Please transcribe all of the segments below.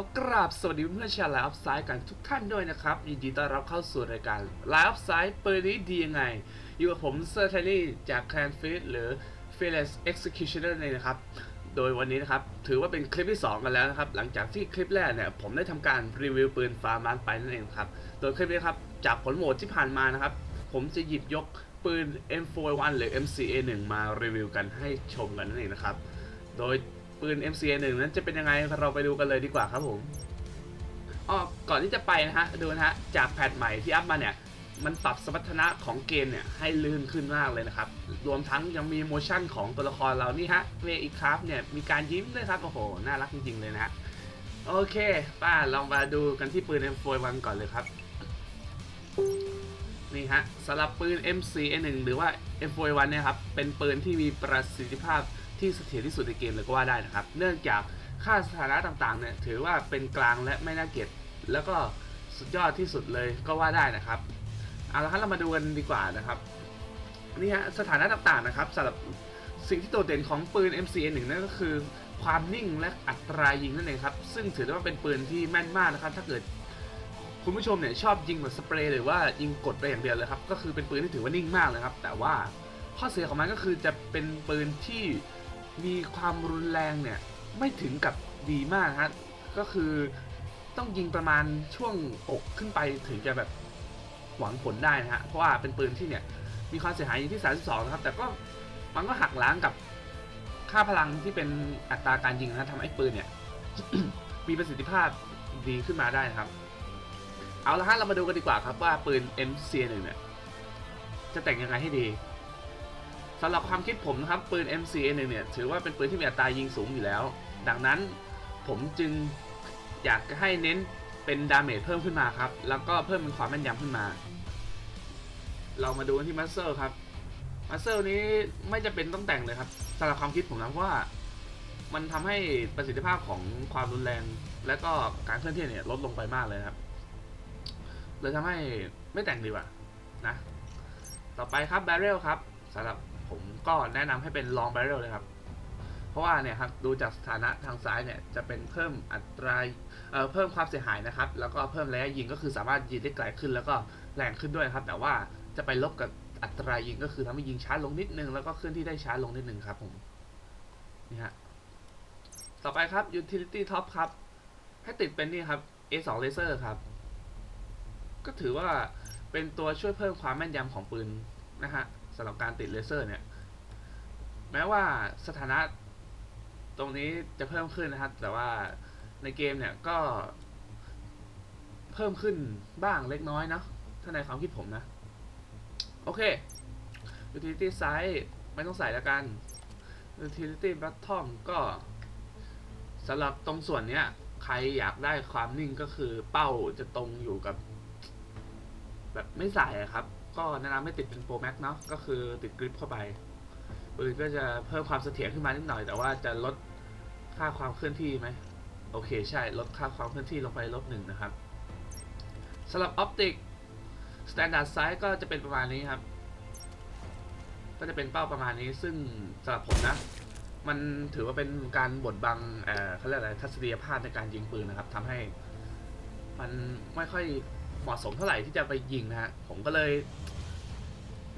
ขอกราบสวัสดีเพื่อนๆชาวไลฟ์ออฟไซด์กันทุกท่านด้วยนะครับยินดีต้อนรับเข้าสู่รายการไลฟ์ออฟไซด์เปิดนี้ดียังไง อยู่กับผมเซอร์เทลี่จากแคลนฟิตหรือ f e a r l e s s Executioner เลยนะครับ โดยวันนี้นะครับ ถือว่าเป็นคลิปที่ 2 กันแล้วนะครับ หลังจากที่คลิปแรกเนี่ย ผมได้ทำการรีวิวปืนฟาร์มันไปนั่นเองครับ โดยคลิปนี้ครับ จากผลโหวตที่ผ่านมานะครับ ผมจะหยิบยกปืน M41 หรือ MCA1 มารีวิวกันให้ชมกันนั่นเองนะครับ โดย ปืน MCA1 นั้นจะเป็นยังไงเราไปดูกันเลยดีกว่าครับผมอ๋อก่อนที่จะไปนะฮะดูนะฮะจากแพทใหม่ที่อัพมาเนี่ยมันปรับสมรรถนะของเกมเนี่ยให้ลื่นขึ้นมากเลยนะครับ รวมทั้งยังมีโมชั่นของตัวละครเรานี่ฮะเวอีคราฟเนี่ยมีการยิ้มด้วยครับโอ้โห น่ารักจริงๆเลยนะฮะ โอเค ป้าลองมาดูกันที่ปืน M41 ก่อนเลยครับ นี่ฮะสำหรับปืน MCA1 หรือว่า M41 เนี่ยครับเป็นปืนที่มีประสิทธิภาพที่เสถียรที่สุดในเกมเลยก็ว่าได้นะครับ เนื่องจากค่าสถานะต่างๆเนี่ยถือว่าเป็นกลางและไม่น่าเกลียดแล้วก็สุดยอดที่สุดเลยก็ว่าได้นะครับเอาละครับเรามาดูกันดีกว่านะครับนี่ฮะสถานะต่างๆนะครับสำหรับสิ่งที่โดดเด่นของปืน MCN1 นั่นก็คือความนิ่งและอัตรายิงนั่นเองครับซึ่งถือได้ว่าเป็นปืนที่แม่นมากนะครับ ถ้าเกิด คุณผู้ชมเนี่ยชอบยิงแบบสเปรย์หรือว่ายิงกดไปอย่างเดียวเลยครับ ก็คือเป็นปืนที่ถือว่านิ่งมากเลยครับ แต่ว่าข้อเสียของมันก็คือจะเป็นปืนที่มีความรุนแรงเนี่ยไม่ถึงกับดีมากนะฮะก็คือต้องยิงประมาณช่วงอกขึ้นไปถึงจะแบบหวังผลได้นะฮะ เพราะว่าเป็นปืนที่เนี่ยมีความเสียหายอยู่ที่ 32 นะครับ แต่ก็มันก็หักล้างกับค่าพลังที่เป็นอัตราการยิงนะทำให้ปืนเนี่ย มีประสิทธิภาพดีขึ้นมาได้นะครับ เอาละฮะเรามาดูกันดีกว่าครับว่าปืน MC1 เนี่ยจะแต่งยังไงให้ดีสำหรับความคิดผมนะครับปืน MC1 เนี่ยถือว่าเป็นปืนที่มีอัตรายิงสูงอยู่แล้ว ดังนั้นผมจึงอยากให้เน้นเป็นดาเมจเพิ่มขึ้นมาครับ แล้วก็เพิ่มเป็นความแม่นยำขึ้นมา เรามาดูกันที่มัสเซลครับมัสเซลนี้ไม่จะเป็นต้องแต่งเลยครับสำหรับความคิดผมนะว่า มันทำให้ประสิทธิภาพของความรุนแรง และก็การเคลื่อนที่เนี่ยลดลงไปมากเลยครับ เลยทำให้ไม่แต่งดีกว่านะ ต่อไปครับ b บ r เรลครับสำหรับผมก็แนะนำให้เป็น long barrel เลยครับ เพราะว่าเนี่ยครับดูจากสถานะทางซ้ายเนี่ยจะเป็นเพิ่มอัตราเเพิ่มความเสียหายนะครับ แล้วก็เพิ่มระยะยิงก็คือสามารถยิงได้ไกลขึ้น แล้วก็แรงขึ้นด้วยครับ แต่ว่าจะไปลบกับอัตรายิงก็คือทำให้ยิงช้าลงนิดนึง แล้วก็เคลื่อนที่ได้ช้าลงนิดนึงครับผมนี่ฮะต่อไปครับ utility top ครับ ให้ติดเป็นนี่ครับ A2 laser ครับ ก็ถือว่าเป็นตัวช่วยเพิ่มความแม่นยำของปืนนะฮะสำหรับการติดเลเซอร์เนี่ย แม้ว่าสถานะตรงนี้จะเพิ่มขึ้นนะครับ แต่ว่าในเกมเนี่ยก็ เพิ่มขึ้นบ้างเล็กน้อยเนาะถ้าในความคิดผมนะ โอเค utility side ไม่ต้องใส่แล้วกัน utility bottom ก็สำหรับตรงส่วนเนี้ย ใครอยากได้ความนิ่งก็คือเป้าจะตรงอยู่กับ แบบไม่ใส่ครับ ก็แนะนำให้ติดเป็น Pro Max เนาะก็คือติดกริปเข้าไปปืนก็จะเพิ่มความเสถียรขึ้นมานิดหน่อย แต่ว่าจะลดค่าความเคลื่อนที่ไหมโอเคใช่ลดค่าความเคลื่อนที่ลงไปลบหนึ่งนะครับสำหรับออปติก Standard Size ก็จะเป็นประมาณนี้ครับ ก็จะเป็นเป้าประมาณนี้ซึ่งสำหรับผมนะ มันถือว่าเป็นการบดบังเอ่อเขาเรียกอะไรทัศนียภาพในการยิงปืนนะครับทำให้ มันไม่ค่อย เหมาะสมเท่าไหร่ที่จะไปยิงนะฮะ ผมก็เลย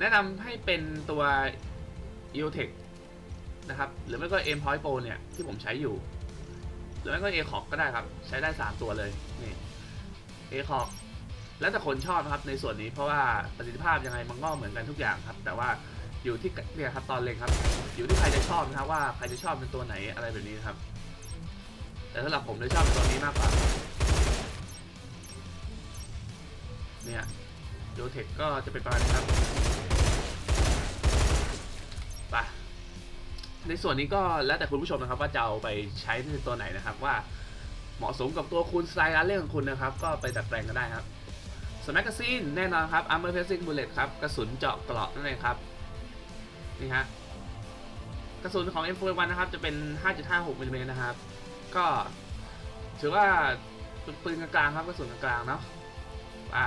แนะนำให้เป็นตัว e o t e c นะครับ หรือไม่ก็ M Point Pro เนี่ย ที่ผมใช้อยู่ หรือไม่ก็ a c o ก็ได้ครับ ใช้ได้ 3 ตัวเลยนี่ a c o แล้วแต่คนชอบนะครับในส่วนนี้เพราะว่าประสิทธิภาพยังไงมันก็เหมือนกันทุกอย่างครับ แต่ว่าอยู่ที่เนี่ยครับตอนเล็งครับ อยู่ที่ใครจะชอบนะครับว่าใครจะชอบเป็นตัวไหนอะไรแบบนี้ครับ แต่สำหรับผมเลยชอบเป็นตัวนี้มากกว่า เนี่ยดูเทคก็จะเป็นประมาณนี้ครับไปในส่วนนี้ก็แล้วแต่คุณผู้ชมนะครับ ว่าจะเอาไปใช้ในตัวไหนนะครับ ว่าเหมาะสมกับตัวคุณสไตล์การเล่นของคุณนะครับ ก็ไปดัดแปลงกันได้ครับสแมกกาซีนแน่นอนครับ Armor Piercing Bullet ครับกระสุนเจาะเกราะนั่นเองครับนี่ฮะกระสุนของ M41 นะครับจะเป็น 5.56มิลลิเมตรนะครับ ก็ถือว่าปืนกลางครับกระสุนกลางเนาะอ่า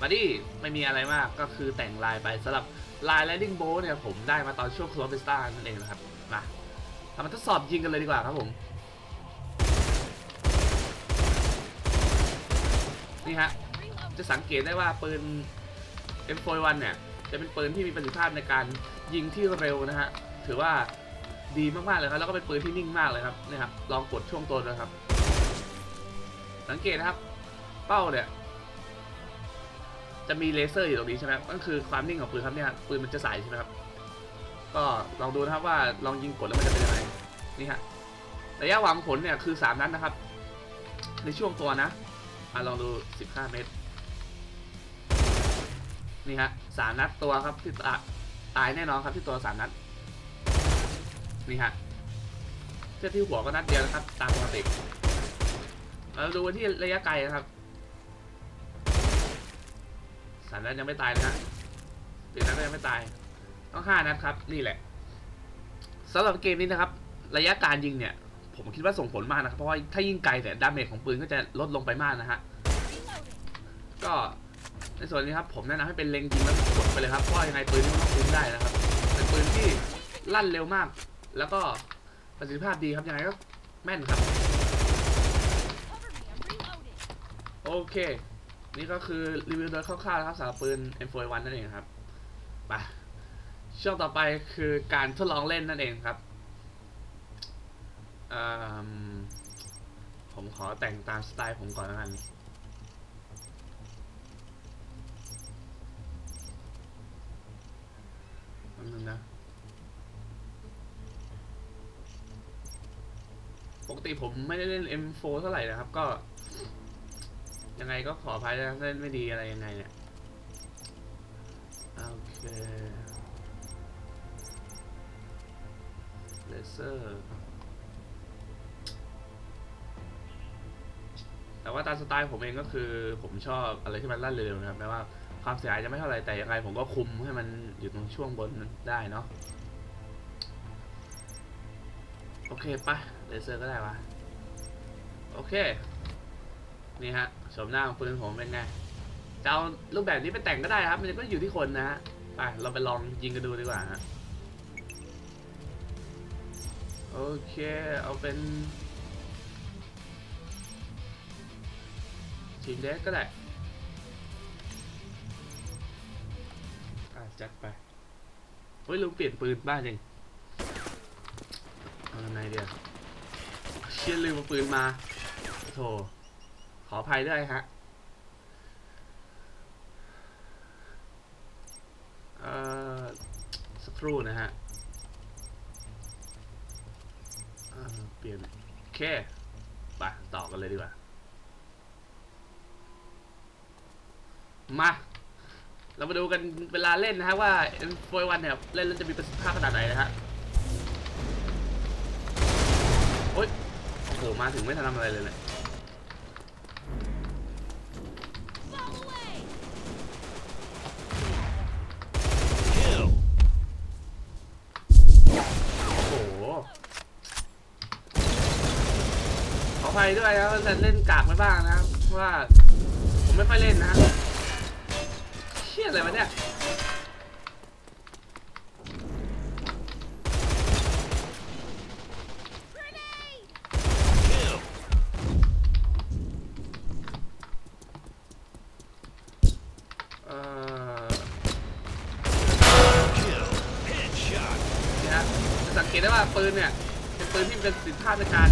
บัดดี้ไม่มีอะไรมากก็คือแต่งลายไปสำหรับลาย Lightning Bolt เนี่ยผมได้มาตอนช่วง Close Vista นั่นเองนะครับมาทำมาทดสอบยิงกันเลยดีกว่าครับผมนี่ฮะจะสังเกตได้ว่าปืน M41 เนี่ยจะเป็นปืนที่มีประสิทธิภาพในการยิงที่เร็วนะฮะถือว่าดีมากๆเลยครับแล้วก็เป็นปืนที่นิ่งมากเลยครับนี่ครับลองกดช่วงตัวนะครับ สังเกตนะครับ เป้าเนี่ย จะมีเลเซอร์อยู่ตรงนี้ใช่ไหมครับนั่นคือความนิ่งของปืนครับเนี่ยปืนมันจะใสใช่ไหมครับ ก็ลองดูนะครับว่าลองยิงกดแล้วมันจะเป็นยังไงนี่ฮะระยะหวังผลเนี่ยคือ3นัดนะครับ ในช่วงตัวนะอะลองดู15เมตรนี่ฮะสามนัดตัวครับที่ตาตายแน่นอนครับที่ตัวสามนัดนี่ฮะเจ้าที่หัวก็นัดเดียวนะครับ ตามปกติเราดูที่ระยะไกลนะครับ สามนัดยังไม่ตายนะฮะสี่นัดก็ยังไม่ตาย ต้องห้านัดครับ นี่แหละสำหรับเกมนี้นะครับ ระยะการยิงเนี่ย ผมคิดว่าส่งผลมากนะครับ เพราะว่าถ้ายิงไกลเนี่ยดาเมจของปืนก็จะลดลงไปมากนะฮะ ก็ในส่วนนี้ครับผมแนะนำให้เป็นเล็งยิงแล้วกดไปเลยครับเพราะยังไงปืนนี่มันต้องคุ้มได้นะครับ เป็นปืนที่ลั่นเร็วมาก แล้วก็ประสิทธิภาพดีครับยังไงก็แม่นครับ โอเค นี่ก็คือรีวิวโดยคร่าวๆนะครับสำหรับปืน M41 นั่นเองครับไปช่วงต่อไปคือการทดลองเล่นนั่นเองครับผมขอแต่งตามสไตล์ผมก่อนแล้วกันแป๊บนึงนะปกติผมไม่ได้เล่น M4 เท่าไหร่นะครับ ก็ ยังไงก็ขออภัยนะเล่นไม่ดีอะไรยังไงเนี่ย โอเคเลเซอร์แต่ว่าตามสไตล์ผมเองก็คือ ผมชอบอะไรที่มันลั่นเร็วนะครับแม้ว่าความเสียหายจะไม่เท่าไรแต่ยังไงผมก็คุมให้มันอยู่ตรงช่วงบนได้เนาะโอเคปะเลเซอร์ก็ได้วะโอเค นี่ฮะชมหน้าของปืนผมเป็นไงจะเอารูปแบบนี้ไปแต่งก็ได้ครับ มันก็อยู่ที่คนนะฮะไปเราไปลองยิงกันดูดีกว่าฮะโอเคเอาเป็นทีมเดสก็ได้อะจัดไปเฮ้ยลุงเปลี่ยนปืนบ้าจริงเอาไงเดียวเชี่ยลืมเอาปืนมาโถข ออภัยด้วยฮะเอ่อสักครู่นะฮะเอ่อเปลี่ยนโอเคไปต่อกันเลยดีกว่า มา เรามาดูกันเวลาเล่นนะฮะว่า M41 เนี่ยเล่นแล้วจะมีประสิทธิภาพขนาดไหนนะฮะโอ๊ยโอ้โหมาถึงไม่ทันทำอะไรเลยเนี่ยโอ้โห ขออ ภัยด้วยนะว่าเล่นกากไปบ้างนะว่า ผมไม่ค่อยเล่นนะเชี่ยอะไรวะเนี่ยเอ่อนี่ฮะจะสังเกตได้ว่าปืนเนี่ยเป็นปืนที่เป็นสิทธิภาในการ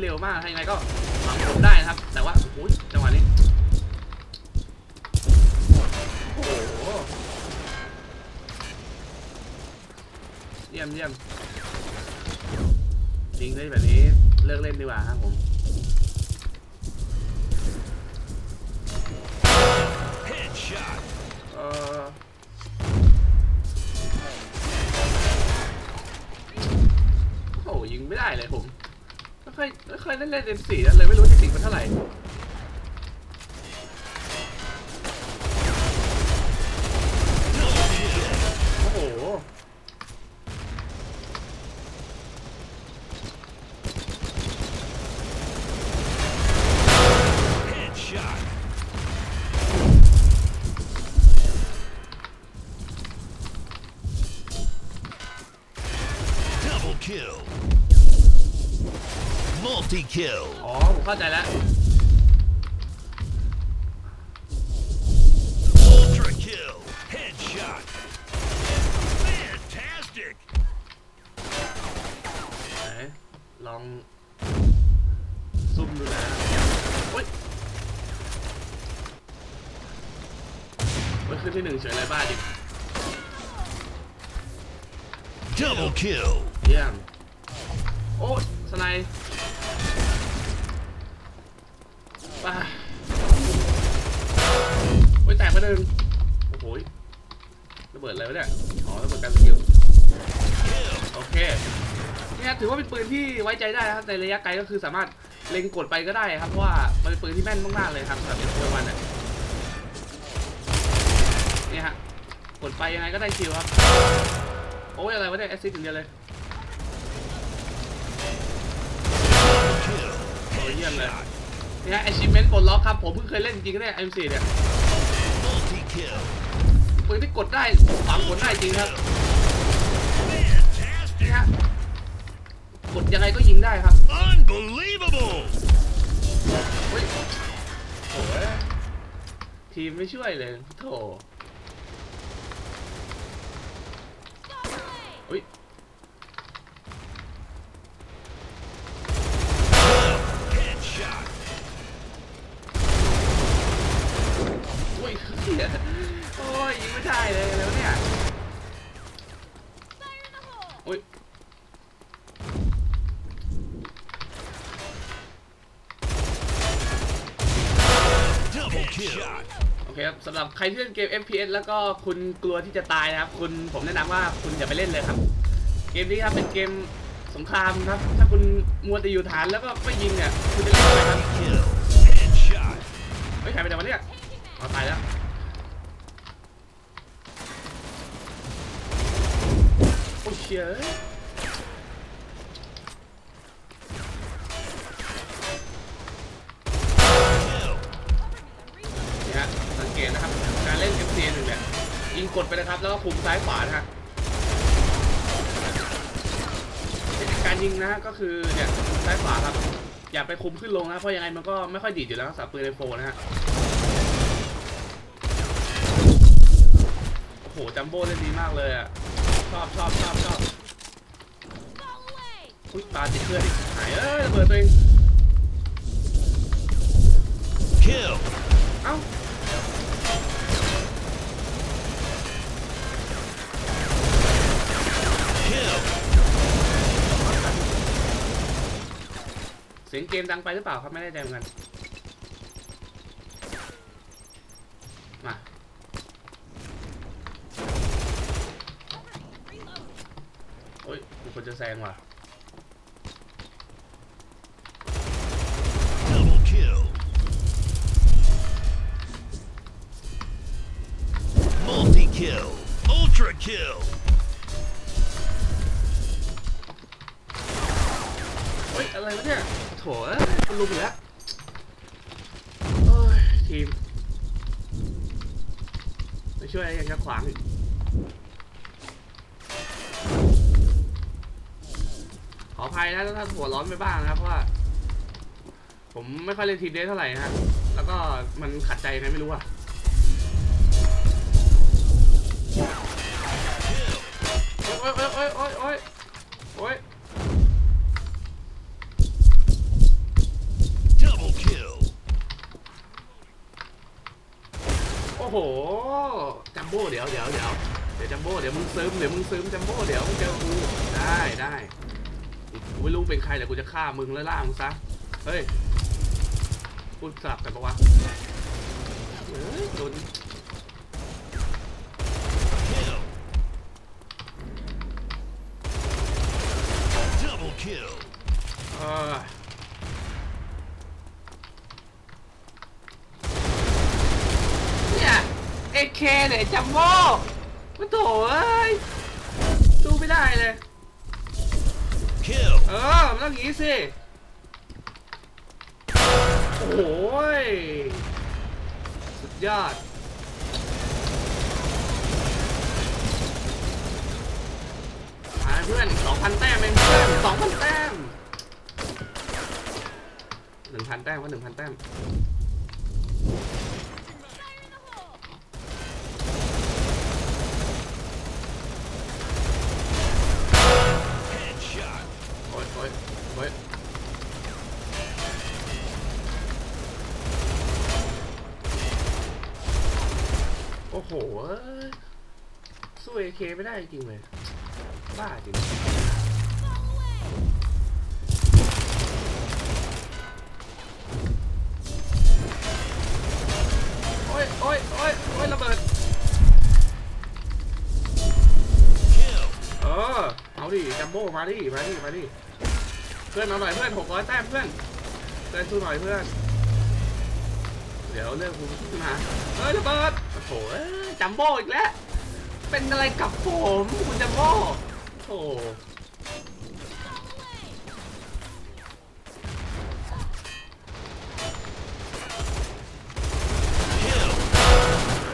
เร็วมากถ้ายังไงก็หวังผมได้นะครับ แต่ว่าโอ้ยจังหวะนี้โอ้โหเยี่ยมเยี่ยมยิงได้แบบนี้เลิกเล่นดีกว่าครับผมเออโอ้โหยิงไม่ได้เลยผม ไม่ค่อยไม่ค่อยเล่นเล่นเอ็มสี่เลยไม่รู้เทคนิคมันเท่าไหร่ kill อ๋อผมเข้าใจแล้ว Ultra kill. Headshot. Fantastic. ไหนลองซุ่มดูนะโอ๊ยมันขึ้นที่หนึ่งเฉยเลยบ้าจริง Double kill. เยี่โอ้สไนด์ ป์ป้าโอ้ยแตกไปหนึ่งโอ้โหยระเบิดอะไรวะเนี่ยอ๋อระเบิดการสกิล Kill. โอเคเนี่ยถือว่าเป็นปืนที่ไว้ใจได้นะครับในระยะไกลก็คือสามารถเล็งกดไปก็ได้ครับเพราะว่ามันเป็นปืนที่แม่นมากๆเลยครับสำหรับเอ็นโฟวันเนี่ยนี่ฮะกดไปยังไงก็ได้คิวครับ โอ้ยอะไรวะเนี่ยแอสซิสต์อย่างเดียวเลย Kill. โอ้ยเยี่ยมเลย นี่ฮะ achievement ปลดล็อกครับ ผมเพิ่งเคยเล่นจริงๆเนี่ย M4 เนี่ย Multi kill. ปืนที่กดได้ฝังผลได้จริงครับนี่ Fantastic. ฮะกดยังไงก็ยิงได้ครับ Unbelievable. เฮ้ยโอ้ยทีมไม่ช่วยเลยโถ โอ้ยยิงไม่ได้เลยแล้วเนี่ยโอ้ยโอเคครับสำหรับใครที่เล่นเกม FPS แล้วก็คุณกลัวที่จะตายนะครับ คุณผมแนะนำว่าคุณอย่าไปเล่นเลยครับ เกมนี้ครับเป็นเกมสงครามครับ ถ้าคุณมัวแต่อยู่ฐานแล้วก็ไม่ยิงเนี่ยคุณจะเล่นทำไมครับ Kill. Headshot. เฮ้ยใครไปไหนวะเนี่ยอ๋อตายแล้วโอ้ยเชียเยนี่ฮะสังเกตนะครับ การเล่น f c 1เนี่ยยิงกดไปนะครับ แล้วก็คุมซ้ายขวานะฮะเทคนิคการยิงนะฮะก็คือเนี่ยซ้ายขวาครับ อย่าไปคุมขึ้นลงนะเพราะยังไงมันก็ไม่ค่อยดีดอยู่แล้วสับปืนไอโฟนะฮะโอ้โหจัมโบ้เล่นดีมากเลยอะ ชอบชอบชอบชอบอุ้ยตาติดเพื่อนอีกหายเอ้ยระเบิดตัวเอง Kill. เอ้า Kill. เสียงเกมดังไปหรือเปล่าครับไม่แน่ใจเหมือนกัน มา โอ้ยมีคนจะ แซงว่ะ Double kill. Multi kill. Ultra kill. เฮ้ย อะไรวะเนี่ย โถเอ้ยมันลุมอีกแล้วโอ้ยทีม ไม่ช่วยยังจะขวางอีก นะถ้าหัวร้อนไปบ้างนะครับเพราะว่า ผมไม่ค่อยเล่นทีมเดทเท่าไหร่นะฮะแล้วก็มันขัดใจยังไงไม่รู้อะโอ๊ยโอ๊ยโอ๊ยโอ๊ยโอ๊ยโอ๊ย Double kill. โอ้โห จัมโบ้เดี๋ยวเดี๋ยวเดี๋ยวเดี๋ยวจัมโบ้เดี๋ยวมึงซึมเดี๋ยวมึงซึมจัมโบ้เดี๋ยวมึงเจอกูได้ได้ กูไม่รู้เป็นใครแต่กูจะฆ่ามึงแล้วล่ามึงซะ เฮ้ย พูดสลับกันปะวะเฮ้ยโดนเออเนี่ยเอเคเนี่ยจัมโบ้มาโถเอ้ยดูไม่ได้เลย เออ มันต้องงี้สิ โอ้ยสุดยอด หาเพื่อนสองพันแต้มเองเพื่อนสองพันแต้มหนึ่งพันแต้มว่าหนึ่งพันแต้ม เคไม่ได้จริงเลยบ้าจริงโอ้ยโอ้ยโอ้ยโอ้ยระเบิดเออเอาดิจัมโบ้มาดิมาดิมาดิเพื่อนเอาหน่อยเพื่อนหกร้อยแต้มเพื่อนเพื่อนสู้หน่อยเพื่อนเดี๋ยวเรื่องกูขึ้นมาเฮ้ยระเบิดโอ้โหเอ้ยจัมโบ้อีกแล้ว เป็นอะไรกับผมคุณจัมโบ้โอ้โห Kill.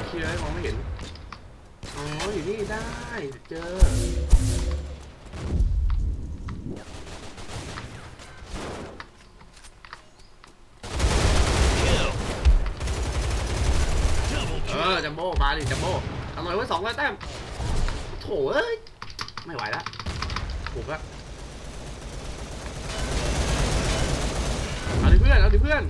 เชียร์ให้มองไม่เห็น อ๋อ อยู่นี่ได้ เจอ เออจัมโบ้มาดิจัมโบ้ เอาหน่อยไว้สองร้อยแต้มโถเอ้ย ไม่ไหวและถูกละเอาดิเพื่อน เอาดิเพื่อน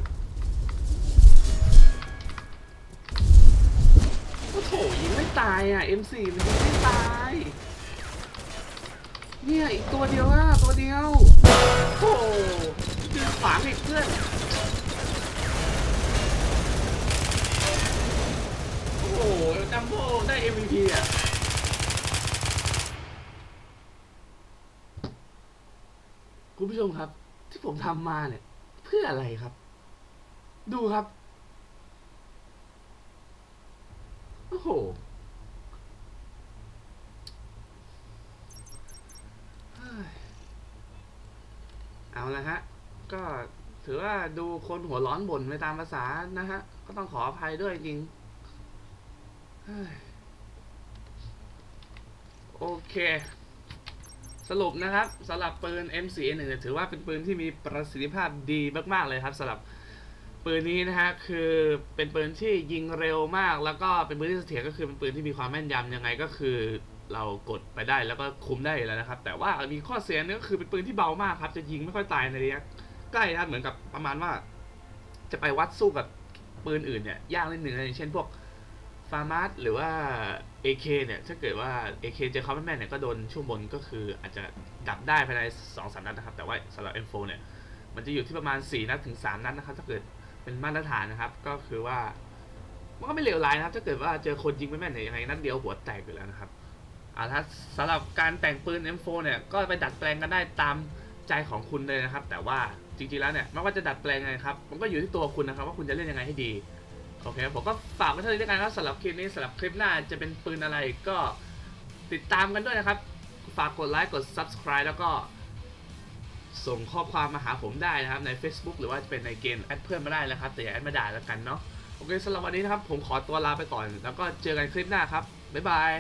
โอ้โถยิงไม่ตายอะ M4 มันยิงไม่ตาย เนี่ยอีกตัวเดียวอะ ตัวเดียว โอ้โหยืนขวางอีกเพื่อน โอ้โห จัมโบ้ได้ MVP อะคุณผู้ชมครับ ที่ผมทำมาเนี่ย เพื่ออะไรครับ ดูครับ โอ้โห เอาละฮะ ก็ถือว่าดูคนหัวร้อนบ่นไปตามภาษานะฮะ ก็ต้องขออภัยด้วยจริง โอเค สรุปนะครับสำหรับปืน M4A1 เนี่ยถือว่าเป็นปืนที่มีประสิทธิภาพดีมากๆเลยครับสำหรับปืนนี้นะฮะคือเป็นปืนที่ยิงเร็วมาก แล้วก็เป็นปืนที่เสถียรก็คือเป็นปืนที่มีความแม่นยำยังไงก็คือเรากดไปได้แล้วก็คุมได้แล้วนะครับ แต่ว่ามีข้อเสียนึงก็คือเป็นปืนที่เบามากครับ จะยิงไม่ค่อยตายในระยะใกล้ครับเหมือนกับประมาณว่า จะไปวัดสู้กับปืนอื่นเนี่ยยากนิดนึงนะอย่างเช่นพวก ฟาร์มาสหรือว่า AK เนี่ย ถ้าเกิดว่า AK เจอเขาแม่นๆเนี่ยก็โดนช่วงบนก็คืออาจจะดับได้ภายใน2อสนัดนะครับ แต่ว่าสำหรับ M4 เนี่ย มันจะอยู่ที่ประมาณ 4 นัดถึง 3 นัดนะครับ ถ้าเกิดเป็นมาตรฐานนะครับ ก็คือว่า มันก็ไม่เลวร้ายนะครับ ถ้าเกิดว่าเจอคนยิงไม่แม่นเนี่ยยังไงนัดเดียวหัวแตกอยู่แล้วนะครับอ่าถ้าสำหรับการแต่งปืน M4 เนี่ยก็ไปดัดแปลงกันได้ตามใจของคุณเลยนะครับ แต่ว่าจริงๆแล้วเนี่ยไม่ว่าจะดัดแปลงยังไงครับมันก็อยู่ที่ตัวคุณนะครับ ว่าคุณจะเล่นยังไงให้ดี โอเคผมก็ฝากไว้เท่านี้ด้วยกันครับสำหรับคลิปนี้สำหรับคลิปหน้าจะเป็นปืนอะไรก็ติดตามกันด้วยนะครับ ฝากกดไลค์กด Subscribe แล้วก็ ส่งข้อความมาหาผมได้นะครับใน Facebook หรือว่าจะเป็นในเกมแอดเพื่อนมาได้นะครับ แต่อย่าแอดมาด่าแล้วกันเนาะโอเคสำหรับวันนี้นะครับผมขอตัวลาไปก่อน แล้วก็เจอกันคลิปหน้าครับบ๊ายบาย